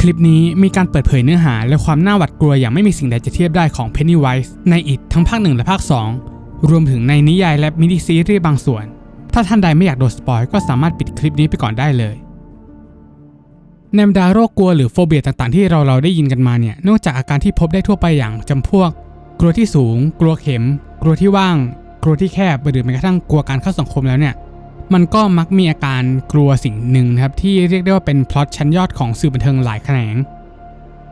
คลิปนี้มีการเปิดเผยเนื้อหาและความน่าหวาดกลัวอย่างไม่มีสิ่งใดจะเทียบได้ของ Pennywise ในอิ t ทั้งภาค 1 และภาค 2 รวมถึงในนิยายและมินิซีรีส์บางส่วน ถ้าท่านใดไม่อยากโดนสปอยก็สามารถปิดคลิปนี้ไปก่อนได้เลยในบรรดาโรคกลัวหรือโฟเบียต่างๆที่เราเราได้ยินกันมาเนี่ยนอกจากอาการที่พบได้ทั่วไปอย่างจำพวก กลัวที่สูง กลัวเข็ม กลัวที่ว่าง กลัวที่แคบหรือแม้กระทั่งกลัวการเข้าสังคมแล้วเนี่ย มันก็มักมีอาการกลัวสิ่งหนึ่งนะครับที่เรียกได้ว่าเป็นพล็อตชั้นยอดของสื่อบันเทิงหลายแขนง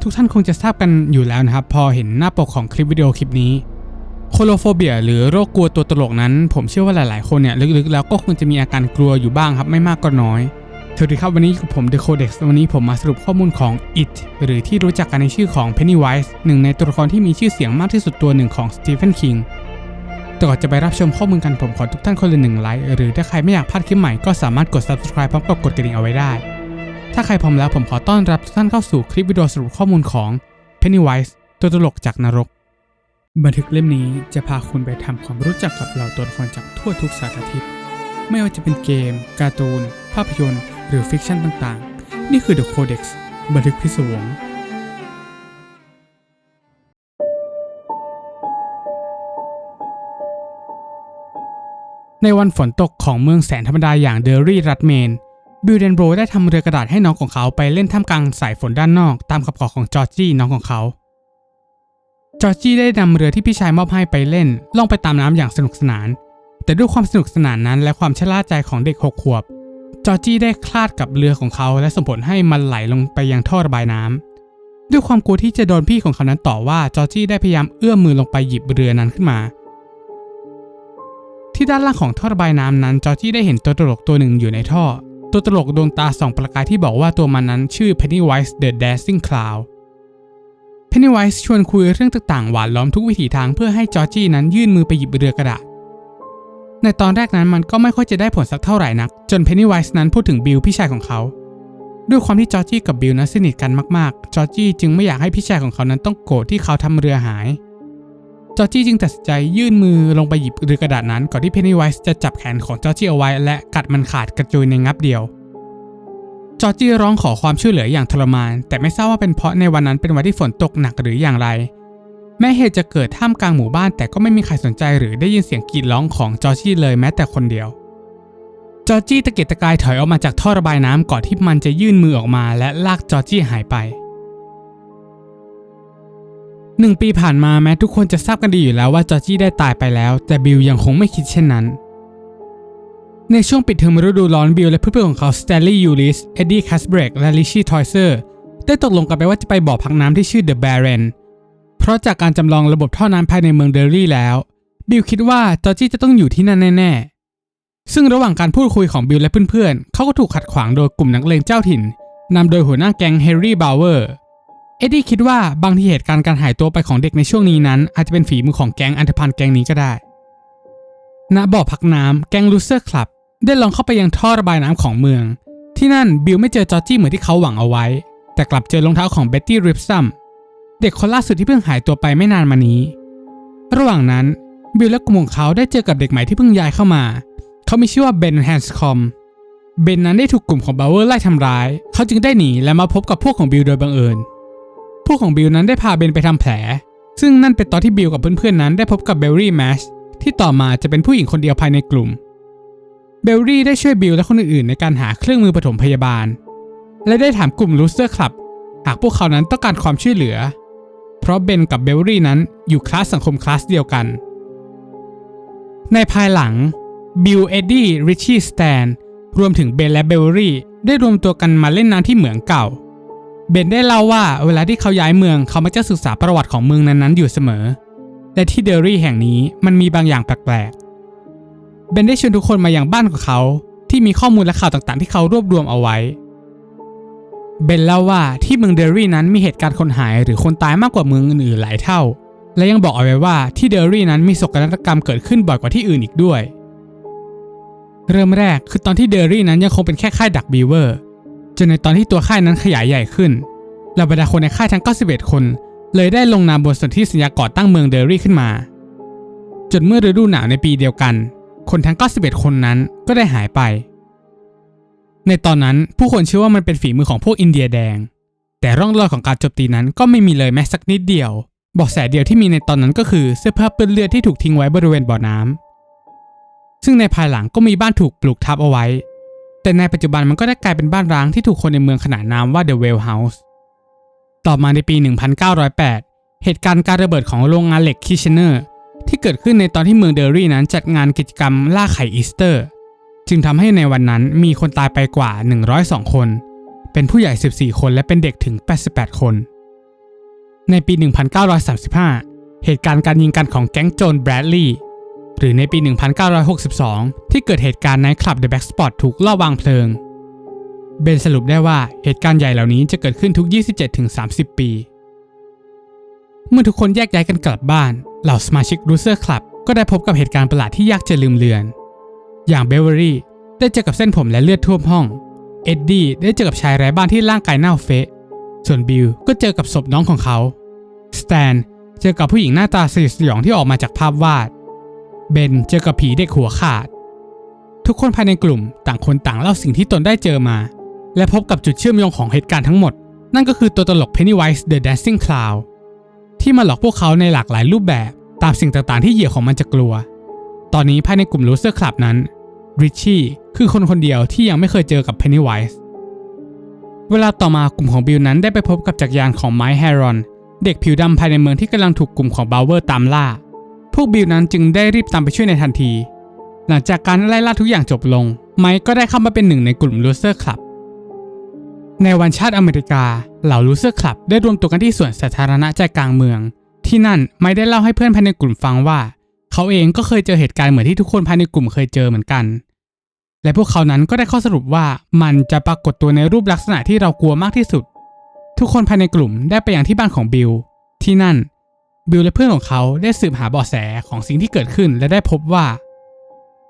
ทุกท่านคงจะทราบกันอยู่แล้วนะครับ พอเห็นหน้าปกของคลิปวิดีโอคลิปนี้โคโลโฟเบียหรือโรคกลัวตัวตลกนั้น ผมเชื่อว่าหลายๆ คนเนี่ยลึกๆ แล้วก็คงจะมีอาการกลัวอยู่บ้างครับไม่มากก็น้อยสวัสดีครับวันนี้อยู่กับผม The Codex วันนี้ผมมาสรุปข้อมูลของ It หรือที่รู้จักกันในชื่อของ Pennywise หนึ่งในตัวละครที่มีชื่อเสียงมากที่สุดตัวหนึ่งของ Stephen King แต่ก่อนจะไปรับชมข้อมูลกันผมขอทุกท่านคนละหนึ่งไลค์หรือถ้าใครไม่อยากพลาดคลิปใหม่ก็สามารถกด subscribe พร้อมกับกดกระดิ่งเอาไว้ได้ ถ้าใครพร้อมแล้วผมขอต้อนรับทุกท่านเข้าสู่คลิปวิดีโอสรุปข้อมูลของ Pennywise ตัวตลกจากนรก บันทึกเล่มนี้จะพาคุณไปทำความรู้จักกับเหล่าตัวละครจากทั่วทุกสารทิศไม่ว่าจะเป็นเกม การ์ตูน ภาพยนตร์ หรือฟิกชันต่างๆ นี่คือ The Codex บันทึกพิศวง ในวันฝนตกของเมืองแสนธรรมดาอย่างเดอรี่รัฐเมน บิลเดนโบรได้ทำเรือกระดาษให้น้องของเขาไปเล่นท่ามกลางสายฝนด้านนอก ตามคำขอของจอร์จี้น้องของเขา จอร์จี้ได้นำเรือที่พี่ชายมอบให้ไปเล่น ล่องไปตามน้ำอย่างสนุกสนาน แต่ด้วยความสนุกสนานนั้น และความชะล่าใจของเด็กหกขวบ จอร์จี้ได้คลาดกับเรือของเขา และส่งผลให้มันไหลลงไปยังท่อระบายน้ำด้วยความกลัวที่จะโดนพี่ของเขานั้นต่อว่าจอร์จี้ได้พยายามเอื้อมมือลงไปหยิบเรือนั้นขึ้นมา ที่ด้านล่างของท่อระบายน้ำนั้น จอร์จี้ได้เห็นตัวตลกตัวหนึ่งอยู่ในท่อ ตัวตลกดวงตาส่องประกายที่บอกว่าตัวมันนั้นชื่อ Pennywise the Dancing Clown Pennywise ชวนคุยเรื่องต่างๆ หวานล้อมทุกวิถีทางเพื่อให้จอร์จี้นั้นยื่นมือไปหยิบเรือกระดาษ ในตอนแรกนั้นมันก็ไม่ค่อยจะได้ผลสักเท่าไหร่นัก จน Pennywise นั้นพูดถึงบิลพี่ชายของเขา ด้วยความที่จอร์จี้กับบิลนั้นสนิทกันมากๆ จอร์จี้จึงไม่อยากให้พี่ชายของเขานั้นต้องโกรธที่เขาทำเรือหาย จอร์จี้จึงตัดสินใจยื่นมือลงไปหยิบเรือกระดาษนั้น ก่อนที่ Pennywise จะจับแขนของจอร์จี้เอาไว้ และกัดมันขาดกระจุยในงับเดียวจอร์จี้ร้องขอความช่วยเหลืออย่างทรมาน แต่ไม่ทราบว่าเป็นเพราะในวันนั้นเป็นวันที่ฝนตกหนักหรืออย่างไร แม้เหตุจะเกิดท่ามกลางหมู่บ้าน แต่ก็ไม่มีใครสนใจหรือได้ยินเสียงกรีดร้องของจอร์จี้เลยแม้แต่คนเดียว จอร์จี้ตะเกียกตะกายถอยออกมาจากท่อระบายน้ำก่อนที่มันจะยื่นมือออกมา และลากจอร์จี้หายไป หนึ่งปีผ่านมาแม้ทุกคนจะทราบกันดีอยู่แล้วว่าจอร์จี้ได้ตายไปแล้ว แต่บิลยังคงไม่คิดเช่นนั้น ในช่วงปิดเทอมฤดูร้อนบิลและเพื่อนๆของเขาสแตนลีย์ยูลิสเอ็ดดี้คัสเบรกและลิชี่ทอยเซอร์ได้ตกลงกันไปว่าจะไปบ่อพักน้ำที่ชื่อเดอะแบรนเพราะจากการจำลองระบบท่อน้ำภายในเมืองเดอรี่แล้ว บิลคิดว่าจอร์จี้จะต้องอยู่ที่นั่นแน่ๆ ซึ่งระหว่างการพูดคุยของบิลและเพื่อนๆเขาก็ถูกขัดขวางโดยกลุ่มนักเลงเจ้าถิ่นนำโดยหัวหน้าแก๊งเฮร์รี่บาวเวอร์ อ็ดดี้คิดว่าบางทีเหตุการณ์การหายตัวไปของเด็กในช่วงนี้นั้น อาจจะเป็นฝีมือของแก๊งอันธพาลแก๊งนี้ก็ได้ ณ บ่อพักน้ำแก๊งลูเซอร์คลับ ได้ลองเข้าไปยังท่อระบายน้ำของเมือง ที่นั่นบิลไม่เจอจอร์จี้เหมือนที่เขาหวังเอาไว้ แต่กลับเจอรองเท้าของเบ็ตตี้ริปซัมเด็กคนล่าสุดที่เพิ่งหายตัวไปไม่นานมานี้ ระหว่างนั้นบิลและกลุ่มของเขาได้เจอกับเด็กใหม่ที่เพิ่งย้ายเข้ามา เขามีชื่อว่าเบนแฮนส์คอมเบนนั้นได้ถูกกลุ่มของบาวเวอร์ไล่ทำร้าย เขาจึงได้หนีและมาพบกับพวกของบิลโดยบังเอิญ วกของบิลนั้นได้พาเบนไปทำแผล ซึ่งนั่นเป็นตอนที่บิลกับเพื่อนๆนั้นได้พบกับเบลลี่แมชที่ต่อมาจะเป็นผู้หญิงคนเดียวภายในกลุ่ม เบลลี่ได้ช่วยบิลและคนอื่นๆ ในการหาเครื่องมือปฐมพยาบาล และได้ถามกลุ่มลูเซอร์คลับหากพวกเขานั้นต้องการความช่วยเหลือ เพราะเบนกับเบลลี่นั้นอยู่คลาสสังคมคลาสเดียวกัน ในภายหลังบิลเอ็ดดี้ริชชี่สแตนรวมถึงเบนและเบลลี่ได้รวมตัวกันมาเล่นน้ำที่เหมืองเก่า เบนได้เล่าว่าเวลาที่เขาย้ายเมืองเขามักจะศึกษาประวัติของเมืองนั้นๆอยู่เสมอ และที่เดอรี่แห่งนี้มันมีบางอย่างแปลกๆ เบนได้ชวนทุกคนมาอย่างบ้านของเขา ที่มีข้อมูลและข่าวต่างๆ ที่เขารวบรวมเอาไว้ เบนเล่าว่าที่เมืองเดอรี่นั้นมีเหตุการณ์คนหายหรือคนตายมากกว่าเมืองอื่นๆหลายเท่า และยังบอกเอาไว้ว่าที่เดอรี่นั้นมีโศกนาฏกรรมเกิดขึ้นบ่อยกว่าที่อื่นอีกด้วย เริ่มแรกคือตอนที่เดอรี่นั้นยังคงเป็นแค่ค่ายดักบีเวอร์ จนในตอนที่ตัวค่ายนั้นขยายใหญ่ขึ้นเหล่าบรรดาคนในค่ายทั้ง 91 คน เลยได้ลงนามบนสนธิสัญญาก่อตั้งเมืองเดอรี่ขึ้นมา จนเมื่อฤดูหนาวในปีเดียวกัน คนทั้ง 91 คนนั้นก็ได้หายไป ในตอนนั้นผู้คนเชื่อว่ามันเป็นฝีมือของพวกอินเดียแดง แต่ร่องรอยของการโจมตีนั้นก็ไม่มีเลยแม้สักนิดเดียวบอกแสเดียวที่มีในตอนนั้นก็คือเสื้อผ้าเปื้อนเลือดที่ถูกทิ้งไว้บริเวณบ่อน้ำซึ่งในภายหลังก็มีบ้านถูกปลูกทับเอาไว้ แต่ในปัจจุบันมันก็ได้กลายเป็นบ้านร้างที่ถูกคนในเมืองขนานนามว่า The Well House ต่อมาในปี 1908 เหตุการณ์การระเบิดของโรงงานเหล็กคิชเนอร์ที่เกิดขึ้นในตอนที่เมืองเดอรี่นั้นจัดงานกิจกรรมล่าไข่อีสเตอร์ จึงทำให้ในวันนั้นมีคนตายไปกว่า 102 คน เป็นผู้ใหญ่ 14 คนและเป็นเด็กถึง 88 คน ในปี 1935 เหตุการณ์การยิงกันของแก๊งโจรแบรดลีย์ หรือในปี 1962 ที่เกิดเหตุการณ์ในคลับ The Back Spot ถูกลอบวางเพลิง เบนสรุปได้ว่าเหตุการณ์ใหญ่เหล่านี้จะเกิดขึ้นทุก 27-30 ปี เมื่อทุกคนแยกย้ายกันกลับบ้าน เหล่าสมาชิกรูเซอร์คลับก็ได้พบกับเหตุการณ์ประหลาดที่ยากจะลืมเลือน อย่างเบเวอรี่ได้เจอกับเส้นผมและเลือดท่วมห้อง เอ็ดดี้ได้เจอกับชายไร้บ้านที่ร่างกายเน่าเฟะ ส่วนบิลก็เจอกับศพน้องของเขา สแตนเจอกับผู้หญิงหน้าตาสยดสยองที่ออกมาจากภาพวาด เบนเจอกับผีเด็กหัวขาด ทุกคนภายในกลุ่มต่างคนต่างเล่าสิ่งที่ตนได้เจอมา และพบกับจุดเชื่อมโยงของเหตุการณ์ทั้งหมด นั่นก็คือตัวตลก Pennywise the Dancing Clown ที่มาหลอกพวกเขาในหลากหลายรูปแบบตามสิ่งต่างๆที่เหยื่อของมันจะกลัว ตอนนี้ภายในกลุ่มลูเซอร์คลับนั้นริชชี่คือคนคนเดียวที่ยังไม่เคยเจอกับ Pennywise เวลาต่อมากลุ่มของบิลนั้นได้ไปพบกับจักรยานของไมค์แฮรอน เด็กผิวดำภายในเมืองที่กำลังถูกกลุ่มของบาวเวอร์ตามล่า พวกบิลนั้นจึงได้รีบตามไปช่วยในทันที หลังจากการไล่ล่าทุกอย่างจบลง ไมค์ก็ได้เข้ามาเป็นหนึ่งในกลุ่มลูเซอร์คลับ ในวันชาติอเมริกา เหล่าลูเซอร์คลับได้รวมตัวกันที่สวนสาธารณะใจกลางเมือง ที่นั่นไมค์ได้เล่าให้เพื่อนภายในกลุ่มฟังว่า เขาเองก็เคยเจอเหตุการณ์เหมือนที่ทุกคนภายในกลุ่มเคยเจอเหมือนกัน และพวกเขานั้นก็ได้ข้อสรุปว่ามันจะปรากฏตัวในรูปลักษณะที่เรากลัวมากที่สุด ทุกคนภายในกลุ่มได้ไปอยังที่บ้านของบิลที่นั่น บิลและเพื่อนของเขาได้สืบหาเบาะแสของสิ่งที่เกิดขึ้นและได้พบว่า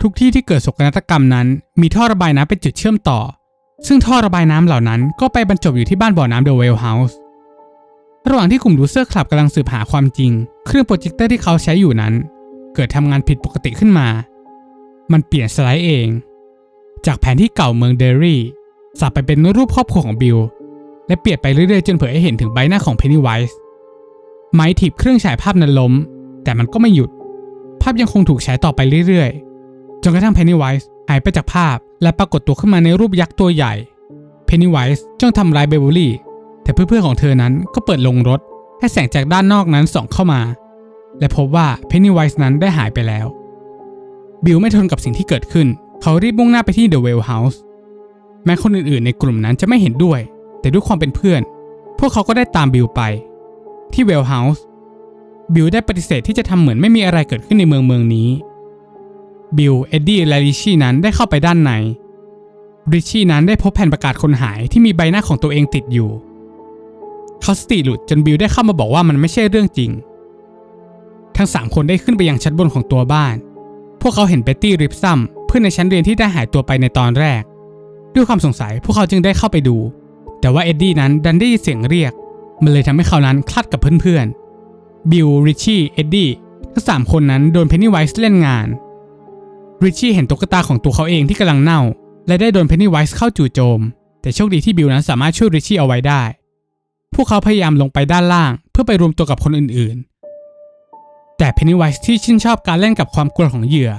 ทุกที่ที่เกิดโศกนาฏกรรมนั้น มีท่อระบายน้ำเป็นจุดเชื่อมต่อ ซึ่งท่อระบายน้ำเหล่านั้นก็ไปบรรจบอยู่ที่บ้านบ่อน้ำเดอะเวลเฮาส์ระหว่างที่กลุ่มดูเซอร์คลับกำลังสืบหาความจริง เครื่องโปรเจคเตอร์ที่เขาใช้อยู่นั้น เกิดทำงานผิดปกติขึ้นมา มันเปลี่ยนสไลด์เอง จากแผนที่เก่าเมืองเดรี่สับไปเป็นรูปครอบครัวของบิลและเปลี่ยนไปเรื่อยๆจนเผยให้เห็นถึงใบหน้าของเพนนีไวส์ ไม้ถีบเครื่องฉายภาพนั้นล้ม แต่มันก็ไม่หยุด ภาพยังคงถูกฉายต่อไปเรื่อยๆ จนกระทั่งเพนนีไวส์หายไปจากภาพ และปรากฏตัวขึ้นมาในรูปยักษ์ตัวใหญ่ เพนนีไวส์จ้องทำร้ายเบเวอรี่ แต่เพื่อนๆของเธอนั้นก็เปิดลงรถ ให้แสงจากด้านนอกนั้นส่องเข้ามา และพบว่าเพนนีไวส์นั้นได้หายไปแล้ว บิลไม่ทนกับสิ่งที่เกิดขึ้น เขารีบมุ่งหน้าไปที่เดอะเวลเฮาส์แม้คนอื่นๆ ในกลุ่มนั้นจะไม่เห็นด้วย แต่ด้วยความเป็นเพื่อน พวกเขาก็ได้ตามบิลไป ที่เวลเฮาส์บิลได้ปฏิเสธที่จะทำเหมือนไม่มีอะไรเกิดขึ้นในเมืองเมืองนี้ บิล เอ็ดดี้ และริชี่นั้นได้เข้าไปด้านใน ริชชี่นั้นได้พบแผ่นประกาศคนหายที่มีใบหน้าของตัวเองติดอยู่ เขาสติหลุดจนบิลได้เข้ามาบอกว่ามันไม่ใช่เรื่องจริง ทั้งสามคนได้ขึ้นไปยังชั้นบนของตัวบ้าน พวกเขาเห็นเบตตี้ริปซัมเพื่อนในชั้นเรียนที่ได้หายตัวไปในตอนแรก ด้วยความสงสัยพวกเขาจึงได้เข้าไปดู แต่ว่าเอ็ดดี้นั้นดันได้ยินเสียงเรียก มันเลยทำให้เขานั้นคลาดกับเพื่อนๆ บิล ริชชี่ เอ็ดดี้ ทั้งสามคนนั้นโดนเพนนีไวส์เล่นงาน ริชชี่เห็นตุ๊กตาของตัวเขาเองที่กำลังเน่า และได้โดนเพนนีไวส์เข้าจู่โจม แต่โชคดีที่บิลนั้นสามารถช่วยริชชี่เอาไว้ได้ พวกเขาพยายามลงไปด้านล่าง เพื่อไปรวมตัวกับคนอื่นๆ แต่เพนนีไวส์ที่ชื่นชอบการเล่นกับความกลัวของเหยื่อ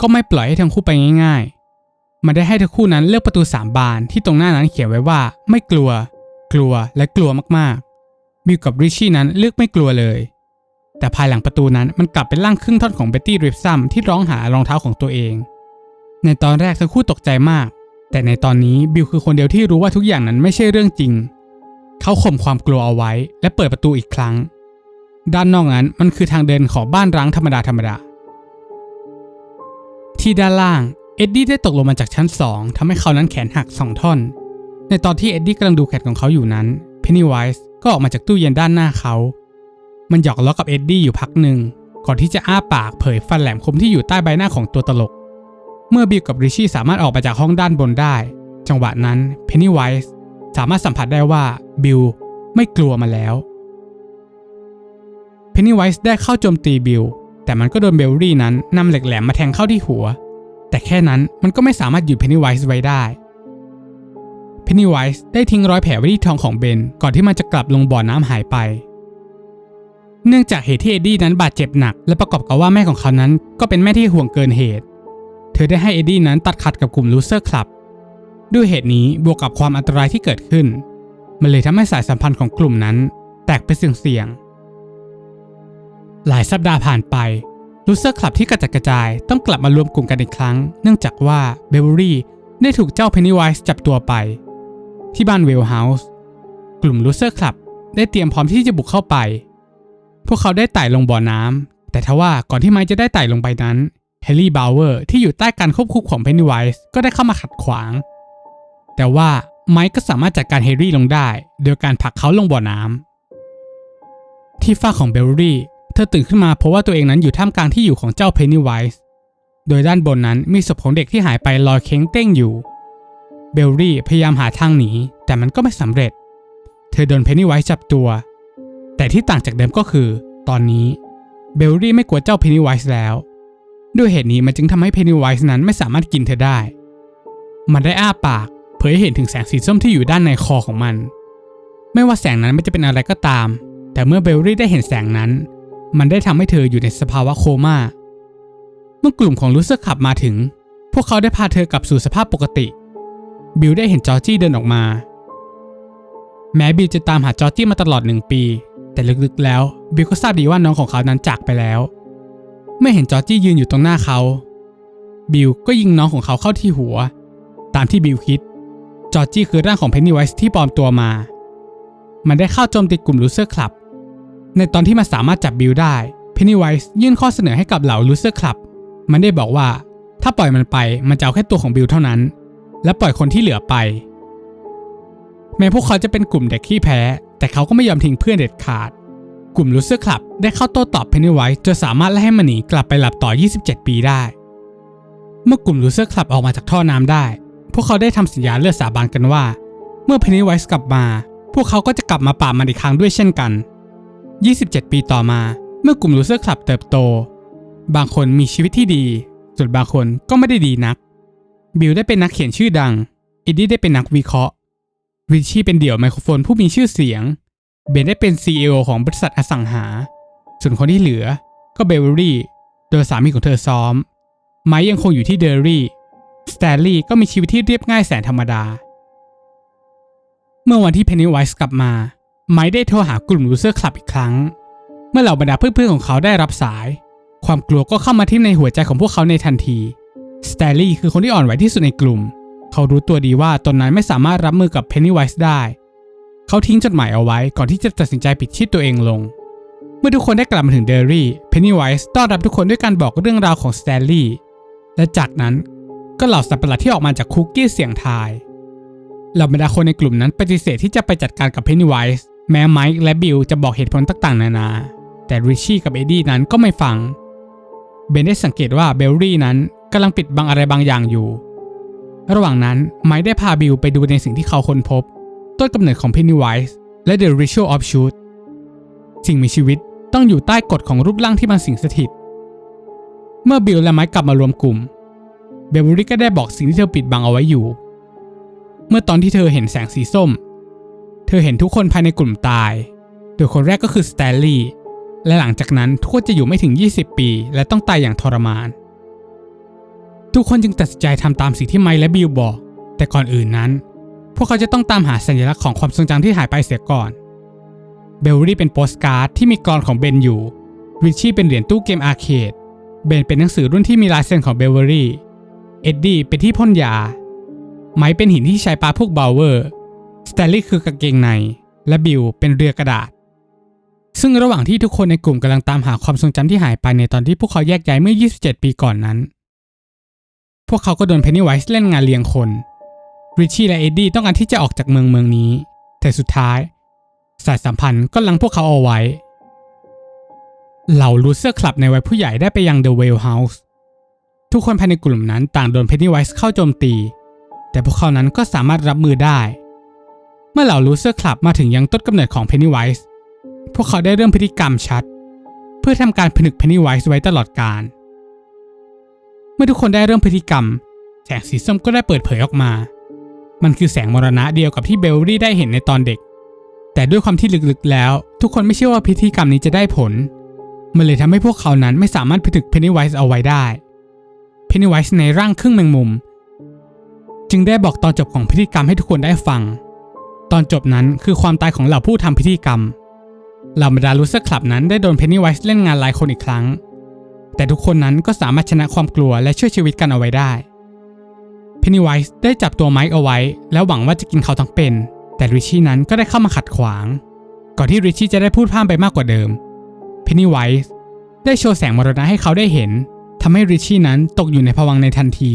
ก็ไม่ปล่อยให้ทั้งคู่ไปง่ายๆ มันได้ให้ทั้งคู่นั้นเลือกประตูสามบานที่ตรงหน้านั้นเขียนไว้ว่าไม่กลัว กลัวและกลัวมากๆ บิลกับริชชี่นั้นเลือกไม่กลัวเลย แต่ภายหลังประตูนั้นมันกลับเป็นร่างครึ่งท่อนของเบ็ตตี้ริปซัมที่ร้องหารองเท้าของตัวเอง ในตอนแรกทั้งคู่ตกใจมาก แต่ในตอนนี้บิลคือคนเดียวที่รู้ว่าทุกอย่างนั้นไม่ใช่เรื่องจริง เขาข่มความกลัวเอาไว้ และเปิดประตูอีกครั้ง ด้านนอกนั้นมันคือทางเดินของบ้านร้างธรรมดาธรรมดาที่ด้านล่างเอ็ดดี้ได้ตกลงมาจากชั้นสองทำให้เขานั้นแขนหักสองท่อน ในตอนที่เอ็ดดี้กำลังดูแขนของเขาอยู่นั้นเพนนีไวส์ ก็ออกมาจากตู้เย็นด้านหน้าเขา มันหยอกล้อกับเอ็ดดี้อยู่พักหนึ่ง ก่อนที่จะอ้าปากเผยฟันแหลมคมที่อยู่ใต้ใบหน้าของตัวตลก เมื่อบิลกับริชี่สามารถออกมาจากห้องด้านบนได้ จังหวะนั้นเพนนีไวส์สามารถสัมผัสได้ว่าบิลไม่กลัวมาแล้วเพนนีไวส์ได้เข้าโจมตีบิลแต่มันก็โดนเบลลี่นั้นนำเหล็กแหลมมาแทงเข้าที่หัว แต่แค่นั้นมันก็ไม่สามารถหยุดเพนนีไวส์ไว้ได้ นนีไวส์ได้ทิ้งรอยแผลไว้ที่ท้องของเบน ก่อนที่มันจะกลับลงบ่อน้ำหายไป เนื่องจากเหตุที่เอ็ดดี้นั้นบาดเจ็บหนัก และประกอบกับว่าแม่ของเขานั้น ก็เป็นแม่ที่ห่วงเกินเหตุ เธอได้ให้เอ็ดดี้นั้นตัดขาดกับกลุ่มลูเซอร์คลับ ด้วยเหตุนี้บวกกับความอันตรายที่เกิดขึ้น มันเลยทำให้สายสัมพันธ์ของกลุ่มนั้น แตกเป็นเสี่ยงๆหลายสัปดาห์ผ่านไปลูเซอร์คลับที่กระจัดกระจายต้องกลับมารวมกลุ่มกันอีกครั้ง เนื่องจากว่าเบเวอรี่ได้ถูกเจ้าเพนนีไวส์จับตัวไป ที่บ้านเวลเฮาส์กลุ่มลูเซอร์คลับได้เตรียมพร้อมที่จะบุกเข้าไป พวกเขาได้ไต่ลงบ่อน้ำแต่ทว่าก่อนที่ไมค์จะได้ไต่ลงไปนั้นเฮลี่บาวเวอร์ที่อยู่ใต้การควบคุมของเพนนีไวส์ก็ได้เข้ามาขัดขวาง แต่ว่าไมค์ก็สามารถจัดการเฮลี่ลงได้ โดยการผลักเขาลงบ่อน้ำที่ฝ้าของเบลลี่ เธอตื่นขึ้นมาเพราะว่าตัวเองนั้นอยู่ท่ามกลางที่อยู่ของเจ้าเพนนีไวส์โดยด้านบนนั้นมีศพของเด็กที่หายไปลอยเค้งเต้งอยู่ เบลลี่พยายามหาทางหนีแต่มันก็ไม่สำเร็จ เธอโดนเพนนีไวส์จับตัว แต่ที่ต่างจากเดิมก็คือ ตอนนี้เบลลี่ไม่กลัวเจ้าเพนนีไวส์แล้ว ด้วยเหตุนี้มันจึงทำให้เพนนีไวส์นั้นไม่สามารถกินเธอได้ มันได้อ้าปากเผยให้เห็นถึงแสงสีส้มที่อยู่ด้านในคอของมัน ไม่ว่าแสงนั้นมันจะเป็นอะไรก็ตาม แต่เมื่อเบลลี่ได้เห็นแสงนั้น มันได้ทำให้เธออยู่ในสภาวะโคม่า เมื่อกลุ่มของลูเซอร์ขับมาถึง พวกเขาได้พาเธอกลับสู่สภาพปกติ บิลได้เห็นจอร์จี้เดินออกมา แม้บิลจะตามหาจอร์จี้มาตลอดหนึ่งปี แต่ลึกๆแล้ว บิลก็ทราบดีว่าน้องของเขานั้นจากไปแล้ว เมื่อเห็นจอร์จี้ยืนอยู่ตรงหน้าเขา บิลก็ยิงน้องของเขาเข้าที่หัว ตามที่บิลคิด จอร์จี้คือร่างของเพนนีไวส์ที่ปลอมตัวมา มันได้เข้าโจมตีกลุ่มลูเซอร์คลับ ในตอนที่มันสามารถจับบิลได้เพนนีไวส์ยื่นข้อเสนอให้กับเหล่าลูเซอร์คลับ มันได้บอกว่าถ้าปล่อยมันไปมันจะเอาแค่ตัวของบิลเท่านั้น และปล่อยคนที่เหลือไป แม้พวกเขาจะเป็นกลุ่มเด็กขี้แพ้ แต่เขาก็ไม่ยอมทิ้งเพื่อนเด็ดขาด กลุ่มลูเซอร์คลับได้เข้าโต้ตอบเพนนีไวส์จนสามารถไล่ให้มันหนีกลับไปหลับต่อ 27 ปีได้ เมื่อกลุ่มลูเซอร์คลับออกมาจากท่อน้ำได้ พวกเขาได้ทำสัญญาเลือดสาบานกันว่า เมื่อเพนนีไวส์กลับมา พวกเขาก็จะกลับมาปราบมันอีกครั้งด้วยเช่นกัน 27 ปีต่อมา เมื่อกลุ่มลูเซอร์คลับเติบโต บางคนมีชีวิตที่ดี ส่วนบางคนก็ไม่ได้ดีนัก บิลได้เป็นนักเขียนชื่อดังอิดดี้ได้เป็นนักวิเคราะห์ริชชี่เป็นเดี่ยวไมโครโฟนผู้มีชื่อเสียง เบนได้เป็น CEO ของบริษัทอสังหา ส่วนคนที่เหลือก็เบเวอรี่ โดยสามีของเธอซ้อม ไมค์ยังคงอยู่ที่เดอรี่ สแตนลีย์ก็มีชีวิตที่เรียบง่ายแสนธรรมดา เมื่อวันที่เพนนีไวส์กลับมา ไมค์ได้โทรหากลุ่มลูเซอร์คลับอีกครั้ง เมื่อเหล่าบรรดาเพื่อนๆของเขาได้รับสาย ความกลัวก็เข้ามาที่ในหัวใจของพวกเขาในทันที สแตนลีย์คือคนที่อ่อนไหวที่สุดในกลุ่ม เขารู้ตัวดีว่าตนนั้นไม่สามารถรับมือกับเพนนีไวส์ได้ เขาทิ้งจดหมายเอาไว้ก่อนที่จะตัดสินใจปิดชีพตัวเองลง เมื่อทุกคนได้กลับมาถึงเดอรี่เพนนีไวส์ต้อนรับทุกคนด้วยการบอกเรื่องราวของสแตนลีย์และจากนั้นก็เหล่าสัตว์ประหลาดที่ออกมาจากคุกกี้เสียงทายเหล่าบรรดาคนในกลุ่มนั้นปฏิเสธที่จะไปจัดการกับเพนนีไวส์แม้ไมค์และบิลจะบอกเหตุผลต่างๆ นานา แต่ริชชี่กับเอ็ดดี้นั้นก็ไม่ฟัง เบนได้สังเกตว่าเบลลี่นั้น กำลังปิดบังอะไรบางอย่างอยู่ ระหว่างนั้นไมค์ได้พาบิลไปดูในสิ่งที่เขาค้นพบ ต้นกำเนิดของ Pennywise และ The Ritual of Shoot สิ่งมีชีวิตต้องอยู่ใต้กฎของรูปร่างที่มันสิงสถิต เมื่อบิลและไมค์กลับมารวมกลุ่ม เบลลี่ก็ได้บอกสิ่งที่เธอปิดบังเอาไว้อยู่ เมื่อตอนที่เธอเห็นแสงสีส้ม เธอเห็นทุกคนภายในกลุ่มตาย โดยคนแรกก็คือสแตนลีย์และหลังจากนั้นทุกคนจะอยู่ไม่ถึง 20 ปี และต้องตายอย่างทรมาน ทุกคนจึงตัดสินใจทำตามสิ่งที่ไมค์และบิลบอก แต่ก่อนอื่นนั้น พวกเขาจะต้องตามหาสัญลักษณ์ของความทรงจำที่หายไปเสียก่อน เบลลี่เป็นโปสการ์ดที่มีกรอนของเบนอยู่ ริชชี่เป็นเหรียญตู้เกมอาร์เคด เบนเป็นหนังสือรุ่นที่มีลายเซ็นของเบลเวอรี่ เอ็ดดี้เป็นที่พ่นยา ไมค์เป็นหินที่ใช้ปาพวกบาวเวอร์ สแตนลีย์คือกางเกงใน และบิลเป็นเรือกระดาษซึ่งระหว่างที่ทุกคนในกลุ่มกำลังตามหาความทรงจำที่หายไปในตอนที่พวกเขาแยกย้ายเมื่อ 27 ปีก่อนนั้น พวกเขาก็โดนเพนนีไวส์เล่นงานเลี้ยงคนริชชี่และเอ็ดดี้ต้องการที่จะออกจากเมืองเมืองนี้ แต่สุดท้าย สายสัมพันธ์ก็ลังพวกเขาเอาไว้ เหล่าลูเซอร์คลับในวัยผู้ใหญ่ได้ไปยัง The Whale House ทุกคนภายในกลุ่มนั้นต่างโดนเพนนีไวส์เข้าโจมตี แต่พวกเขานั้นก็สามารถรับมือได้ เมื่อเหล่าลูเซอร์คลับมาถึงยังต้นกำเนิดของเพนนีไวส์พวกเขาได้เริ่มพฤติกรรมชัด เพื่อทำการผนึกเพนนีไวส์ไว้ตลอดกาล มื่อทุกคนได้เริ่มพฤติกรรม แสงสีส้มก็ได้เปิดเผยออกมา มันคือแสงมรณะเดียวกับที่เบลลี่ได้เห็นในตอนเด็ก แต่ด้วยความที่ลึกๆแล้ว ทุกคนไม่เชื่อว่าพิธีกรรมนี้จะได้ผล มันเลยทำให้พวกเขานั้นไม่สามารถผนึกเพนนีไวส์เอาไว้ได้เพนนีไวส์ในร่างครึ่งแมงมุม จึงได้บอกตอนจบของพิธีกรรมให้ทุกคนได้ฟัง ตอนจบนั้นคือความตายของเหล่าผู้ทำพิธีกรรมเหล่าบรรดาลูเซอร์คลับนั้นได้โดนเพนนีไวส์เล่นงานหลายคนอีกครั้ง แต่ทุกคนนั้นก็สามารถชนะความกลัวและช่วยชีวิตกันเอาไว้ได้เพนนีไวส์ได้จับตัวไมค์เอาไว้ แล้วหวังว่าจะกินเขาทั้งเป็น แต่ริชชี่นั้นก็ได้เข้ามาขัดขวาง ก่อนที่ริชชี่จะได้พูดพร่ำไปมากกว่าเดิมเพนนีไวส์ได้โชว์แสงมรณะให้เขาได้เห็นทำให้ริชชี่นั้นตกอยู่ในภวังในทันที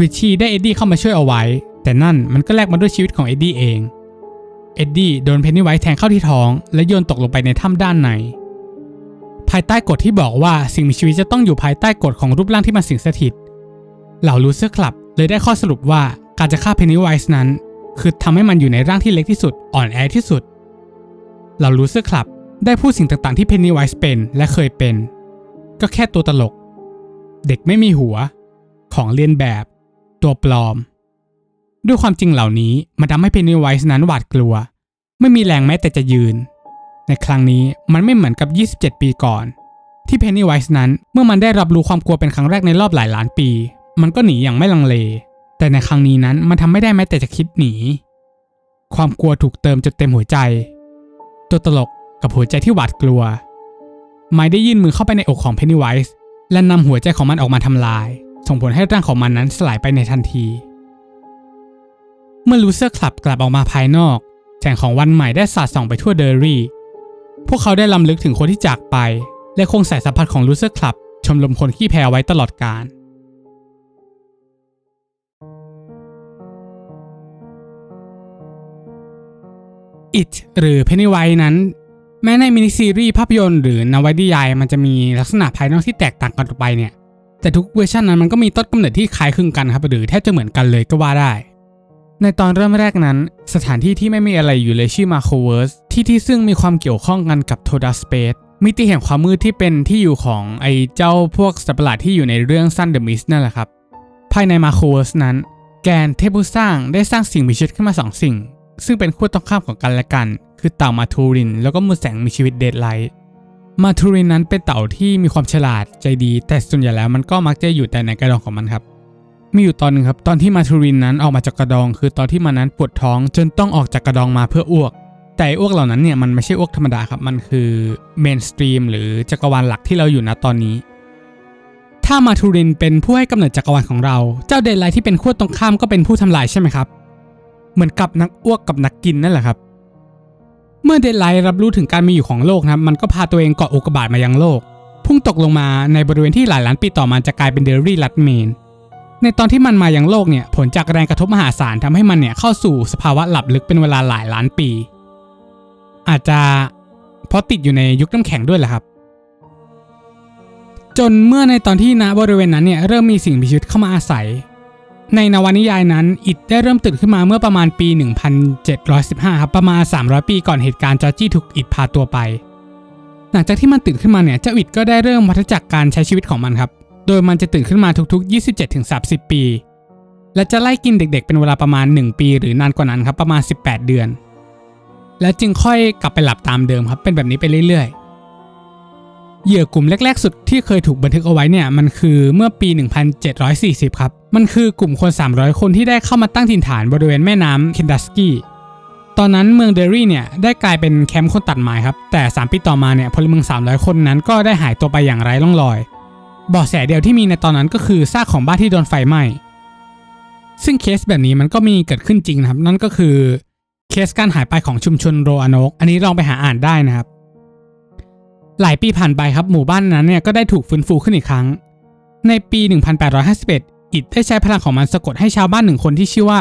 ริชชี่ได้เอ็ดดี้เข้ามาช่วยเอาไว้ แต่นั่นมันก็แลกมาด้วยชีวิตของเอ็ดดี้เอง เอ็ดดี้โดนเพนนีไวส์แทงเข้าที่ท้อง และโยนตกลงไปในถ้ำด้านใน ภายใต้กฎที่บอกว่าสิ่งมีชีวิตจะต้องอยู่ภายใต้กฎของรูปร่างที่มันสิงสถิต เหล่าลูเซอร์คลับเลยได้ข้อสรุปว่าการจะฆ่าเพนนีไวส์นั้น คือทำให้มันอยู่ในร่างที่เล็กที่สุดอ่อนแอที่สุด เหล่าลูเซอร์คลับได้พูดสิ่งต่างๆที่เพนนีไวส์เป็นและเคยเป็น ก็แค่ตัวตลก เด็กไม่มีหัว ของเลียนแบบ ตัวปลอม ด้วยความจริงเหล่านี้มันทำให้เพนนีไวส์นั้นหวาดกลัว ไม่มีแรงแม้แต่จะยืน ในครั้งนี้มันไม่เหมือนกับ 27 ปีก่อน ที่เพนนีไวส์นั้นเมื่อมันได้รับรู้ความกลัวเป็นครั้งแรกในรอบหลายล้านปี มันก็หนีอย่างไม่ลังเล แต่ในครั้งนี้นั้นมันทำไม่ได้แม้แต่จะคิดหนี ความกลัวถูกเติมจนเต็มหัวใจ ตัวตลกกับหัวใจที่หวาดกลัว ไมค์ได้ยื่นมือเข้าไปในอกของเพนนีไวส์และนำหัวใจของมันออกมาทำลาย ส่งผลให้ร่างของมันนั้นสลายไปในทันที เมื่อลูเซอร์คลับกลับออกมาภายนอกแสงของวันใหม่ได้สาดส่องไปทั่วเดอรี่ พวกเขาได้ลำลึกถึงคนที่จากไป และคงสายสัมพันธ์ของลูเซอร์คลับ ชมรมคนขี้แพ้ไว้ตลอดกาล It หรือ Pennywise นั้น แม้ในมินิซีรีส์ภาพยนตร์หรือนวนิยายมันจะมีลักษณะภายนอกที่แตกต่างกันออกไปเนี่ย แต่ทุกเวอร์ชันนั้นมันก็มีต้นกำเนิดที่คล้ายคลึงกันครับหรือแทบจะเหมือนกันเลยก็ว่าได้ ในตอนเริ่มแรกนั้น สถานที่ที่ไม่มีอะไรอยู่เลยชื่อมาโคเวิร์สที่ที่ซึ่งมีความเกี่ยวข้องกันกับโทดัสเปซมิติแห่งความมืดที่เป็นที่อยู่ของไอ้เจ้าพวกสัตว์ประหลาดที่อยู่ในเรื่องสั้นเดอะมิสนั่นแหละครับ ภายในมาโคเวิร์สนั้น แกนเทพผู้สร้างได้สร้างสิ่งมีชีวิตขึ้นมาสองสิ่ง ซึ่งเป็นคู่ตรงข้ามของกันและกัน คือเต่ามาทูริน แล้วก็มือแสงมีชีวิตเดดไลท์มาทูรินนั้นเป็นเต่าที่มีความฉลาดใจดี แต่ส่วนใหญ่แล้วมันก็มักจะอยู่แต่ในกระดองของมันครับ มีอยู่ตอนหนึ่งครับตอนที่มาทูรินนั้นออกมาจากกระดอง คือตอนที่มันนั้นปวดท้องจนต้องออกจากกระดองมาเพื่ออ้วก แต่อ้วกเหล่านั้นเนี่ยมันไม่ใช่อ้วกธรรมดาครับมันคือเมนสตรีมหรือจักรวาลหลักที่เราอยู่ณตอนนี้ ถ้ามาทูรินเป็นผู้ให้กำเนิดจักรวาลของเรา เจ้าเดดไลท์ที่เป็นขั้วตรงข้ามก็เป็นผู้ทำลายใช่ไหมครับ เหมือนกับนักอ้วกกับนักกินนั่นแหละครับ เมื่อเดดไลท์รับรู้ถึงการมีอยู่ของโลกนะมันก็พาตัวเองเกาะอุกกาบาตมายังโลก พุ่งตกลงมาในบริเวณที่หลายล้านปีต่อมาจะกลายเป็นเดรี่ลัดเมน ในตอนที่มันมายังโลกเนี่ยผลจากแรงกระทบมหาศาลทำให้มันเนี่ยเข้าสู่สภาวะหลับลึกเป็นเวลาหลายล้านปี อาจจะเพราะติดอยู่ในยุคน้ำแข็งด้วยแหละครับ จนเมื่อในตอนที่ณบริเวณนั้นเนี่ยเริ่มมีสิ่งมีชีวิตเข้ามาอาศัย ในนวนิยายนั้นอิดได้เริ่มตื่นขึ้นมาเมื่อประมาณปี 1715ครับประมาณ 300 ปีก่อนเหตุการณ์จอร์จี้ถูกอิดพาตัวไป หลังจากที่มันตื่นขึ้นมาเนี่ยเจ้าอิดก็ได้เริ่มวัฏจักรการใช้ชีวิตของมันครับ โดยมันจะตื่นขึ้นมาทุกๆ 27-30 ปี และจะไล่กินเด็กๆ เป็นเวลาประมาณ 1 ปีหรือนานกว่านั้นครับประมาณ 18 เดือน แล้วจึงค่อยกลับไปหลับตามเดิมครับเป็นแบบนี้ไปเรื่อยๆ เหยื่อกลุ่มแรก ๆ สุดที่เคยถูกบันทึกเอาไว้เนี่ยมันคือเมื่อปี 1740 ครับ มันคือกลุ่มคน 300 คนที่ได้เข้ามาตั้งถิ่นฐานบริเวณแม่น้ำเคนดัสกี้ตอนนั้นเมืองเดรี่เนี่ยได้กลายเป็นแคมป์คนตัดไม้ครับแต่ 3 ปีต่อมาเนี่ยพลเมือง 300 คนนั้นก็ได้หายตัวไปอย่างไร้ร่องรอย บาะแสเดียวที่มีในตอนนั้นก็คือซากของบ้านที่โดนไฟไหม้ ซึ่งเคสแบบนี้มันก็มีเกิดขึ้นจริงนะครับ นั่นก็คือเคสการหายไปของชุมชนโรอานก อันนี้ลองไปหาอ่านได้นะครับ หลายปีผ่านไปครับหมู่บ้านนั้นเนี่ยก็ได้ถูกฟื้นฟูขึ้นอีกครั้ง ในปี 1851 อิดได้ใช้พลังของมันสะกดให้ชาวบ้านหนึ่งคนที่ชื่อว่า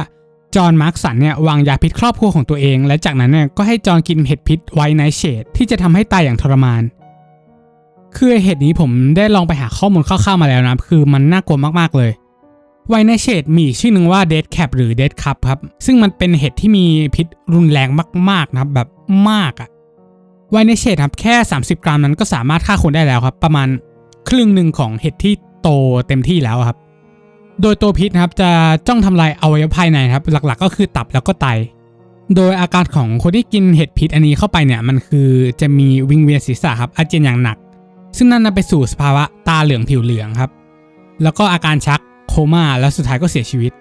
จอห์นมาร์กสันเนี่ยวางยาพิษครอบครัวของตัวเอง และจากนั้นเนี่ยก็ให้จอห์นกินเห็ดพิษไวไนเชดที่จะทำให้ตายอย่างทรมาน คือเห็ดนี้ผมได้ลองไปหาข้อมูลคร่าวๆมาแล้วนะ คือมันน่ากลัวมากๆเลยไวไนเชดมีอีกชื่อหนึ่งว่าเดดแคปหรือเดดคัพครับ ซึ่งมันเป็นเห็ดที่มีพิษรุนแรงมากๆนะครับแบบมากอะไวไนเชดครับแค่ 30 กรัมนั้นก็สามารถฆ่าคนได้แล้วครับ ประมาณครึ่งหนึ่งของเห็ดที่โตเต็มที่แล้วครับ โดยตัวพิษนะครับจะจ้องทำลายอวัยวะภายในครับ หลักๆ ก็คือตับแล้วก็ไต โดยอาการของคนที่กินเห็ดพิษอันนี้เข้าไปเนี่ยมันคือจะมีวิงเวียนศีรษะครับอาเจียนอย่างหนัก ซึ่งนั่นนำไปสู่สภาวะตาเหลืองผิวเหลืองครับ แล้วก็อาการชักโคม่าแล้วสุดท้ายก็เสียชีวิต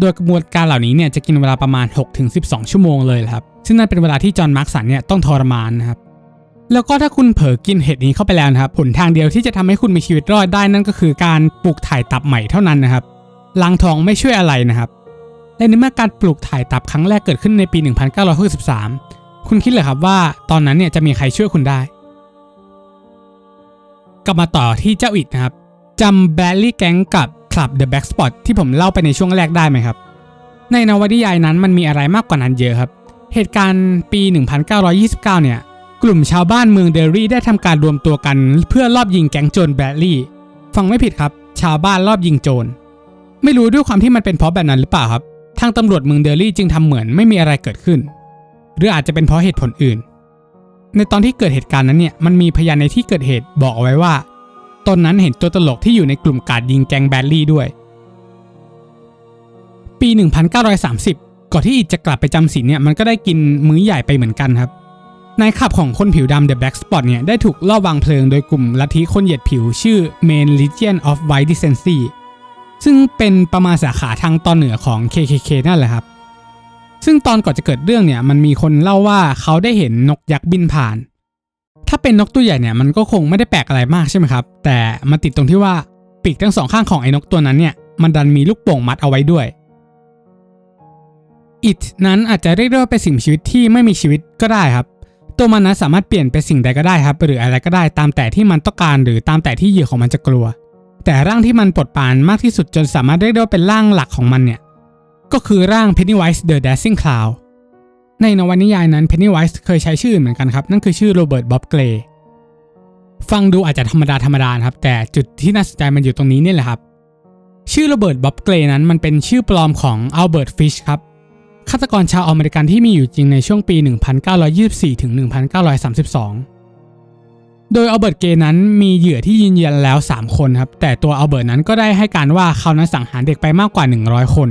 โดยกระบวนการเหล่านี้เนี่ยจะกินเวลาประมาณ 6-12 ชั่วโมงเลยครับ ซึ่งนั่นเป็นเวลาที่จอห์นมาร์คสันเนี่ยต้องทรมานนะครับแล้วก็ถ้าคุณเผลอกินเห็ดนี้เข้าไปแล้วนะครับผลทางเดียวที่จะทำให้คุณมีชีวิตรอดได้นั่นก็คือการปลูกถ่ายตับใหม่เท่านั้นนะครับล้างท้องไม่ช่วยอะไรนะครับและในเมื่อการปลูกถ่ายตับครั้งแรกเกิดขึ้นในปี 1963 คุณคิดเหรอครับว่าตอนนั้นเนี่ยจะมีใครช่วยคุณได้ กลับมาต่อที่เจ้าอิดนะครับจำแบลลี่แก๊งกับคลับ The Back Spot ที่ผมเล่าไปในช่วงแรกได้ไหมครับ ในนวนิยายนั้นมันมีอะไรมากกว่านั้นเยอะครับ เหตุการณ์ปี 1929 เนี่ย กลุ่มชาวบ้านเมืองเดรี่ได้ทำการรวมตัวกัน เพื่อลอบยิงแก๊งโจรแบลลี่ ฟังไม่ผิดครับ ชาวบ้านลอบยิงโจร ไม่รู้ด้วยความที่มันเป็นเพราะแบบนั้นหรือเปล่าครับ ทางตำรวจเมืองเดลี่จึงทำเหมือนไม่มีอะไรเกิดขึ้น หรืออาจจะเป็นเพราะเหตุผลอื่น ในตอนที่เกิดเหตุการณ์นั้นเนี่ยมันมีพยานในที่เกิดเหตุบอกเอาไว้ว่า ตนนั้นเห็นตัวตลกที่อยู่ในกลุ่มการยิงแกงแบลลี่ด้วย ปี 1930 ก่อนที่อิดจะกลับไปจำศีลเนี่ยมันก็ได้กินมื้อใหญ่ไปเหมือนกันครับนายขับของคนผิวดำ The Black Spot เนี่ยได้ถูกลอบวางเพลิงโดยกลุ่มลัทธิคนเหยียดผิวชื่อ Main Legion of White Decency ซึ่งเป็นประมาณสาขาทางตอนเหนือของ KKK นั่นแหละครับ ซึ่งตอนก่อนจะเกิดเรื่องเนี่ยมันมีคนเล่าว่าเขาได้เห็นนกยักษ์บินผ่าน ถ้าเป็นนกตัวใหญ่เนี่ยมันก็คงไม่ได้แปลกอะไรมากใช่ไหมครับ แต่มันติดตรงที่ว่าปีกทั้งสองข้างของไอ้นกตัวนั้นเนี่ยมันดันมีลูกโป่งมัดเอาไว้ด้วยอิดนั้นอาจจะเรียกได้ว่าเป็นสิ่งมีชีวิตที่ไม่มีชีวิตก็ได้ครับ ตัวมันนั้นสามารถเปลี่ยนเป็นสิ่งใดก็ได้ครับ หรืออะไรก็ได้ตามแต่ที่มันต้องการหรือตามแต่ที่เหยื่อของมันจะกลัว แต่ร่างที่มันปลดปานมากที่สุดจนสามารถเรียกได้ว่าเป็นร่างหลักของมันเนี่ย ก็คือร่าง Pennywise the Dancing Clown ในนวนิยายนั้น Pennywise เคยใช้ชื่อเหมือนกันครับ นั่นคือชื่อโรเบิร์ตบ๊อบเกรย์ฟังดูอาจจะธรรมดาธรรมดานะครับ แต่จุดที่น่าสนใจมันอยู่ตรงนี้นี่แหละครับ ชื่อโรเบิร์ตบ๊อบเกรย์นั้นมันเป็นชื่อปลอมของอัลเบิร์ตฟิชครับฆาตกรชาวอเมริกันที่มีอยู่จริงในช่วงปี 1924ถึง1932 โดยอัลเบิร์ตเกย์นั้นมีเหยื่อที่ยืนยันแล้ว 3 คนครับ แต่ตัวอัลเบิร์ตนั้นก็ได้ให้การว่าเขานั้นสังหารเด็กไปมากกว่า 100 คน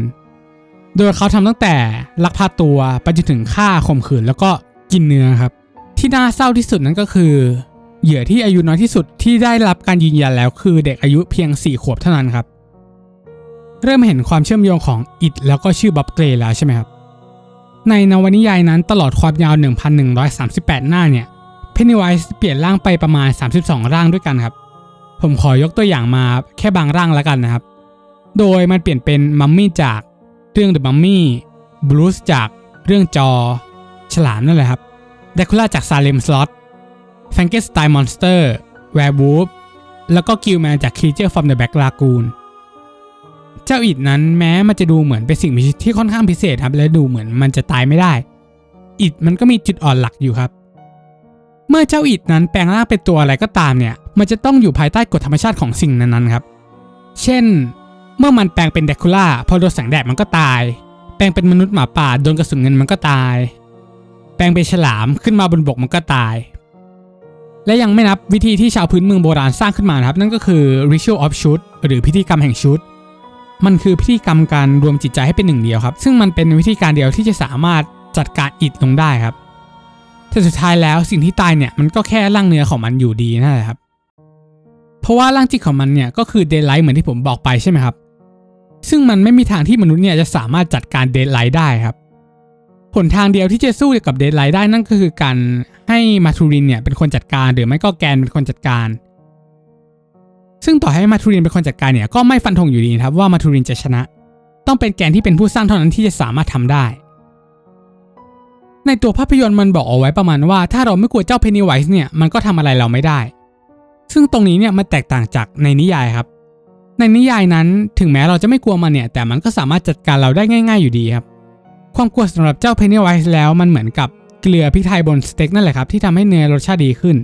โดยเขาทำตั้งแต่ลักพาตัวไปจนถึงฆ่าข่มขืนแล้วก็กินเนื้อครับ ที่น่าเศร้าที่สุดนั้นก็คือ เหยื่อที่อายุน้อยที่สุดที่ได้รับการยืนยันแล้วคือเด็กอายุเพียง 4 ขวบเท่านั้นครับ เริ่มเห็นความเชื่อมโยงของอิดแล้วก็ชื่อบ๊อบเกรย์แล้วใช่ไหมครับ ในนวนิยายนั้นตลอดความยาว 1,138 หน้าเนี่ย Pennywise เปลี่ยนร่างไปประมาณ 32 ร่างด้วยกันครับ ผมขอยกตัวอย่างมาแค่บางร่างแล้วกันนะครับ โดยมันเปลี่ยนเป็นมัมมี่จาก เรื่อง The Mummy บลูสจากเรื่องจอ ฉลามนั่นแหละครับเดคูล่าจากซาเลมสล็อตแฟงเกสไตน์มอนสเตอร์แวร์วูฟแล้วก็กิลแมนจาก Creature from the Black Lagoon เจ้าอิดนั้นแม้มันจะดูเหมือนเป็นสิ่งมีชีวิตที่ค่อนข้างพิเศษครับและดูเหมือนมันจะตายไม่ได้ อิดมันก็มีจุดอ่อนหลักอยู่ครับ เมื่อเจ้าอิดนั้นแปลงร่างเป็นตัวอะไรก็ตามเนี่ย มันจะต้องอยู่ภายใต้กฎธรรมชาติของสิ่งนั้นๆครับ เช่น เมื่อมันแปลงเป็นเดคูล่าพอโดนแสงแดดมันก็ตาย แปลงเป็นมนุษย์หมาป่าโดนกระสุนเงินมันก็ตาย แปลงเป็นฉลามขึ้นมาบนบกมันก็ตาย และยังไม่นับวิธีที่ชาวพื้นเมืองโบราณสร้างขึ้นมานะครับ นั่นก็คือ ritual of shoot หรือพิธีกรรมแห่งชุด มันคือพิธีกรรมการรวมจิตใจให้เป็นหนึ่งเดียวครับ ซึ่งมันเป็นวิธีการเดียวที่จะสามารถจัดการอิดลงได้ครับแต่สุดท้ายแล้วสิ่งที่ตายเนี่ยมันก็แค่ร่างเนื้อของมันอยู่ดีนั่นแหละครับ เพราะว่าร่างจิตของมันเนี่ยก็คือเด y l ไลท์เหมือนที่ผมบอกไปใช่ไหมครับ ซึ่งมันไม่มีทางที่มนุษย์เนี่ยจะสามารถจัดการเด y l ไลท์ได้ครับผลทางเดียวที่จะสู้กับเด y l ไลท์ได้นั่นก็คือการให้มาทูรินเนี่ยเป็นคนจัดการหรือไม่ก็แกนเป็นคนจัดการ ซึ่งต่อให้มาทูรินเป็นคนจัดการเนี่ยก็ไม่ฟันธงอยู่ดีครับว่ามาทูรินจะชนะ ต้องเป็นแกนที่เป็นผู้สร้างเท่านั้นที่จะสามารถทำได้ ในตัวภาพยนตร์มันบอกเอาไว้ประมาณว่า ถ้าเราไม่กลัวเจ้าเพนนีไวส์เนี่ยมันก็ทำอะไรเราไม่ได้ ซึ่งตรงนี้เนี่ยมันแตกต่างจากในนิยายครับ ในนิยายนั้นถึงแม้เราจะไม่กลัวมันเนี่ย แต่มันก็สามารถจัดการเราได้ง่าย ๆ อยู่ดีครับ ความกลัวสำหรับเจ้าเพนนีไวส์แล้วมันเหมือนกับเกลือพริกไทยบนสเต็กนั่นแหละครับที่ทำให้เนื้อรสชาติดีขึ้น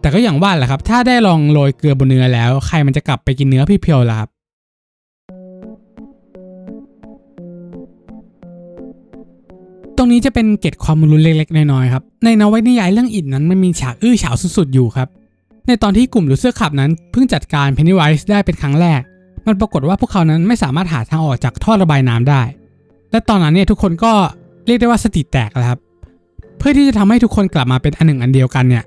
แต่ก็อย่างว่าแหละครับ ถ้าได้ลองโรยเกลือบนเนื้อแล้ว ใครมันจะกลับไปกินเนื้อเพียวๆล่ะครับตรงนี้จะเป็นเกร็ดความรู้เล็กๆน้อยๆครับในนวนิยายเรื่องอิดนั้นมันมีฉากอื้อฉาวสุดๆอยู่ครับ ในตอนที่กลุ่มลูเซอร์ขับนั้นเพิ่งจัดการเพนนีไวส์ได้เป็นครั้งแรก มันปรากฏว่าพวกเขานั้นไม่สามารถหาทางออกจากท่อระบายน้ำได้ และตอนนั้นเนี่ยทุกคนก็เรียกได้ว่าสติแตกแล้วครับ เพื่อที่จะทำให้ทุกคนกลับมาเป็นอันหนึ่งอันเดียวกันเนี่ย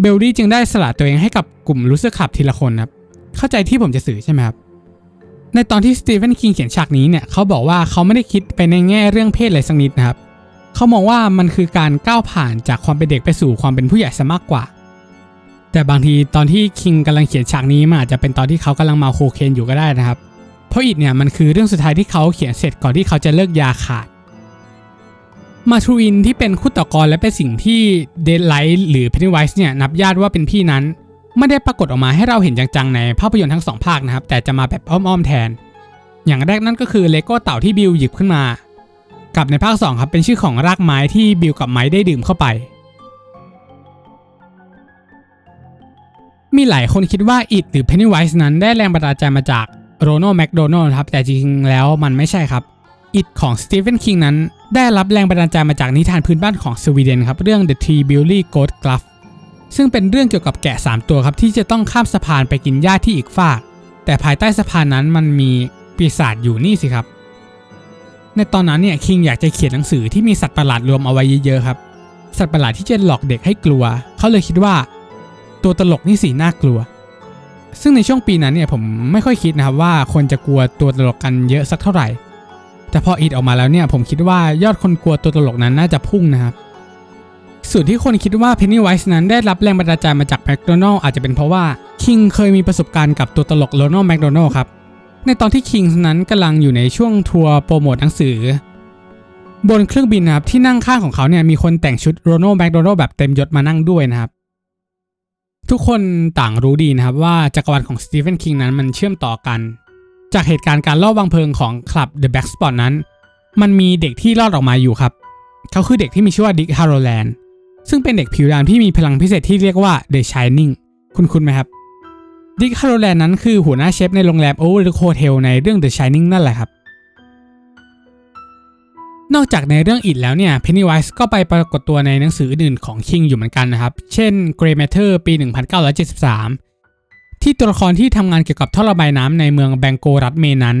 เบลลี่จึงได้สละตัวเองให้กับกลุ่มลูเซอร์คลับทีละคนครับ เข้าใจที่ผมจะสื่อใช่ไหมครับ ในตอนที่สตีเฟนคิงเขียนฉากนี้เนี่ยเขาบอกว่าเขาไม่ได้คิดไปในแง่เรื่องเพศเลยสักนิดนะครับ เขามองว่ามันคือการก้าวผ่านจากความเป็นเด็กไปสู่ความเป็นผู้ใหญ่ซะมากกว่า แต่บางทีตอนที่คิงกำลังเขียนฉากนี้มันอาจจะเป็นตอนที่เขากำลังเมาโคเคนอยู่ก็ได้นะครับ เพราะอิดเนี่ยมันคือเรื่องสุดท้ายที่เขาเขียนเสร็จก่อนที่เขาจะเลิกยาขาด มาทูอินที่เป็นคู่ต่อกรและเป็นสิ่งที่เดดไลท์หรือเพนนีไวส์เนี่ยนับญาติว่าเป็นพี่นั้น ไม่ได้ปรากฏออกมาให้เราเห็นจังๆในภาพยนตร์ทั้งสองภาคนะครับ แต่จะมาแบบอ้อมๆแทน อย่างแรกนั่นก็คือเลโก้เต่าที่บิลหยิบขึ้นมา กับในภาค2ครับเป็นชื่อของรากไม้ที่บิลกับไม้ได้ดื่มเข้าไป มีหลายคนคิดว่าอิดหรือเพนนีไวส์นั้นได้แรงบันดาลใจมาจากโรนัลแมคโดนัลครับ แต่จริงๆแล้วมันไม่ใช่ครับ อิดของสตีเฟนคิงนั้น ได้รับแรงบันดาลใจมาจากนิทานพื้นบ้านของสวีเดนครับเรื่อง The Three Billy Goat Glove ซึ่งเป็นเรื่องเกี่ยวกับแกะ 3 ตัวครับที่จะต้องข้ามสะพานไปกินหญ้าที่อีกฝาก แต่ภายใต้สะพานนั้นมันมีปีศาจอยู่นี่สิครับ ในตอนนั้นเนี่ยคิงอยากจะเขียนหนังสือที่มีสัตว์ประหลาดรวมเอาไว้เยอะๆครับ สัตว์ประหลาดที่จะหลอกเด็กให้กลัว เขาเลยคิดว่า ตัวตลกนี่สีน่ากลัว ซึ่งในช่วงปีนั้นเนี่ยผมไม่ค่อยคิดนะครับว่าคนจะกลัวตัวตลกกันเยอะสักเท่าไหร่ แต่พออีดออกมาแล้วเนี่ยผมคิดว่ายอดคนกลัวตัวตลกนั้นน่าจะพุ่งนะครับส่วนที่คนคิดว่า Pennywise นั้นได้รับแรงบันดาลใจมาจากแมคโดนัลอาจจะเป็นเพราะว่าคิงเคยมีประสบการณ์กับตัวตลกโรนัลแมคโดนัลครับ ในตอนที่คิงนั้นกำลังอยู่ในช่วงทัวร์โปรโมทหนังสือ บนเครื่องบินนะครับที่นั่งข้างของเขาเนี่ยมีคนแต่งชุดโรนัลแมคโดนัลแบบเต็มยศมานั่งด้วยนะครับ ทุกคนต่างรู้ดีนะครับว่าจักรวาลของสตีเฟนคิงนั้นมันเชื่อมต่อกัน จากเหตุการณ์การลอบวางเพลิงของคลับ The Black Spot นั้น มันมีเด็กที่รอดออกมาอยู่ครับ เขาคือเด็กที่มีชื่อว่าดิกฮาร์โรแลนด์ซึ่งเป็นเด็กผิวดำที่มีพลังพิเศษที่เรียกว่า The Shining คุณคุณไหมครับดิกฮาร์โรแลนด์นั้นคือหัวหน้าเชฟในโรงแรม Overlook Hotel ในเรื่อง The Shining นั่นแหละครับ นอกจากในเรื่องอิดแล้วเนี่ย Pennywise ก็ไปปรากฏตัวในหนังสืออื่นของคิงอยู่เหมือนกันนะครับ เช่น Grey Matter ปี 1973 ที่ตัวละครที่ทำงานเกี่ยวกับท่อระบายน้ำในเมืองแบงโกรัฐเมนั้น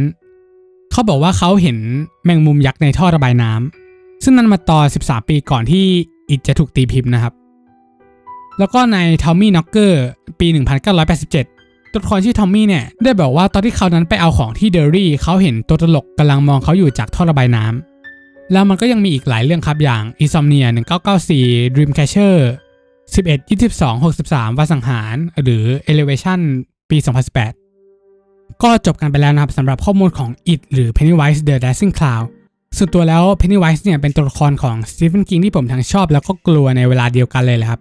เขาบอกว่าเขาเห็นแมงมุมยักษ์ในท่อระบายน้ำซึ่งนั่นมาต่อ 13 ปีก่อนที่อิดจะถูกตีพิมพ์นะครับ แล้วก็ในทอมมี่น็อกเกอร์ปี 1987 ตัวละครชื่อทอมมี่เนี่ยได้บอกว่าตอนที่เขานั้นไปเอาของที่เดอรี่เขาเห็นตัวตลกกำลังมองเขาอยู่จากท่อระบายน้ำ แล้วมันก็ยังมีอีกหลายเรื่องครับอย่าง Insomnia 1994 Dreamcatcher 11 22 63วันสังหาร หรือ Elevation ปี 2018 ก็จบกันไปแล้วนะครับสำหรับข้อมูลของ It หรือ Pennywise the Dancing Clown ส่วนตัวแล้ว Pennywise เนี่ยเป็นตัวละครของ Stephen King ที่ผมทั้งชอบแล้วก็กลัวในเวลาเดียวกันเลยแหละครับ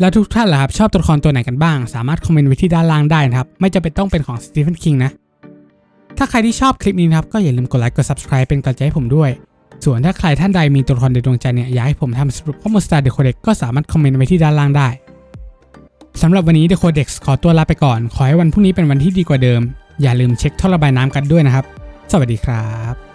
แล้วทุกท่านล่ะครับชอบตัวละครตัวไหนกันบ้าง สามารถคอมเมนต์ไว้ที่ด้านล่างได้นะครับ ไม่จำเป็นต้องเป็นของ Stephen King นะ ถ้าใครที่ชอบคลิปนี้นะครับก็อย่าลืมกดไลค์กด subscribe เป็นกำลังใจให้ผมด้วย ส่วนถ้าใครท่านใดมีตัวละครในดวงใจเนี่ยอยากให้ผมทำสรุปข้อมูล Star The Codex ก็สามารถคอมเมนต์ไว้ที่ด้านล่างได้สำหรับวันนี้ The Codex ขอตัวลาไปก่อน ขอให้วันพรุ่งนี้เป็นวันที่ดีกว่าเดิม อย่าลืมเช็คท่อระบายน้ำกันด้วยนะครับ สวัสดีครับ